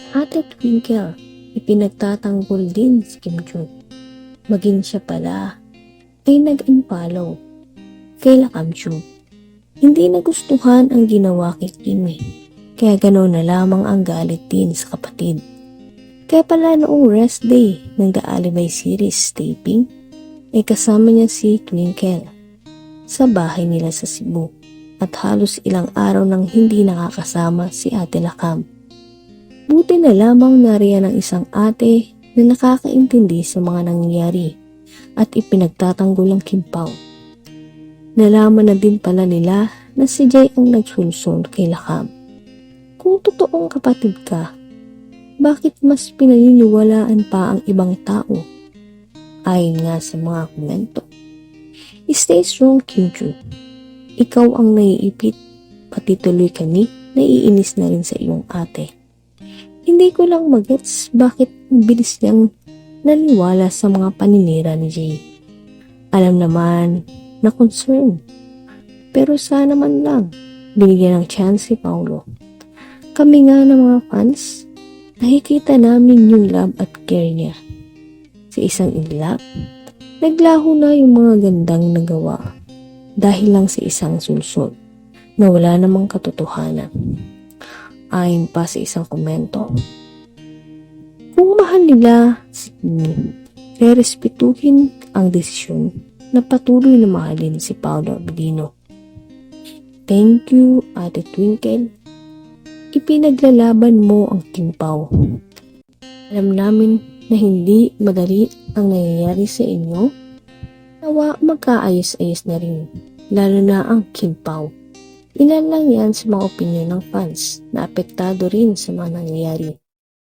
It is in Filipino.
Ate Twinkle, ipinagtatanggol din si Kim Jun. Maging siya pala ay nag-unfollow kay Lakamchu. Hindi nagustuhan ang ginawa kay Kim eh. Kaya gano'n na lamang ang galit din sa kapatid. Kaya pala noong rest day ng The Alibay series taping, ay kasama niya si Twinkle sa bahay nila sa Cebu at halos ilang araw nang hindi nakakasama si Ate Lakam. Buti na lamang nariyan ang isang ate na nakakaintindi sa mga nangyayari at ipinagtatanggol ang kimpaw. Nalaman na din pala nila na si Jay ang nagsulsol kay Lakam. Kung totoong kapatid ka, bakit mas pinaniniwalaan pa ang ibang tao? Ayon nga sa mga komento. Stay strong, Kyuju. Ikaw ang naiipit, pati tuloy kami, naiinis na rin sa iyong ate. Hindi ko lang magets bakit bilis niyang naniwala sa mga paninira ni Jay. Alam naman na concern. Pero sana man lang, binigyan ng chance si Paulo. Kami nga ng mga fans, nakikita namin yung love at care niya. Sa isang inlap, naglaho na yung mga gandang nagawa dahil lang sa isang sulsol na wala namang katotohanan. Ayon pa sa isang komento, kung mahal nila si Kimi, rerespetuhin ang desisyon na patuloy na mahalin si Paolo Abilino. Thank you, Ate Twinkle. Ipinaglalaban mo ang kimpaw. Alam namin na hindi madali ang nangyayari sa inyo. Nawa magkaayos-ayos na rin, lalo na ang kimpaw. Ilan lang yan sa mga opinion ng fans na apektado rin sa mga nangyayari.